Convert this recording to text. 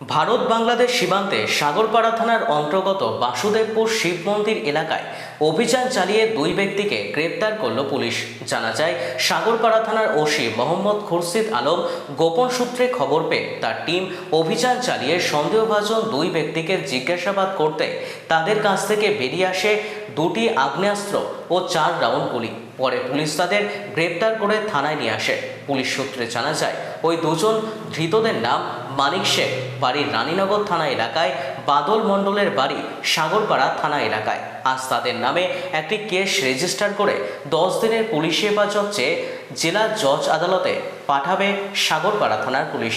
ভারত বাংলাদেশ সীমান্তে সাগরপাড়া থানার অন্তর্গত বাসুদেবপুর শিব মন্দির এলাকায় অভিযান চালিয়ে দুই ব্যক্তিকে গ্রেপ্তার করল পুলিশ। জানা যায়, সাগরপাড়া থানার ওসি মোহাম্মদ খুরশিদ আলম গোপন সূত্রে খবর পেয়ে তার টিম অভিযান চালিয়ে সন্দেহভাজন দুই ব্যক্তিকে জিজ্ঞাসাবাদ করতে তাদের কাছ থেকে বেরিয়ে আসে দুটি আগ্নেয়াস্ত্র ও চার রাউন্ড গুলি। পরে পুলিশ তাদের গ্রেপ্তার করে থানায় নিয়ে আসে। পুলিশ সূত্রে জানা যায়, ওই দুজন ধৃতদের নাম মানিক শেখ, বাড়ির রানীনগর থানা এলাকায়, বাদল মণ্ডলের বাড়ি সাগরপাড়া থানা এলাকায়। আজ তাদের নামে একটি কেস রেজিস্টার করে দশ দিনের পুলিশ হেফাজত চেয়ে জেলা জজ আদালতে পাঠাবে সাগরপাড়া থানার পুলিশ।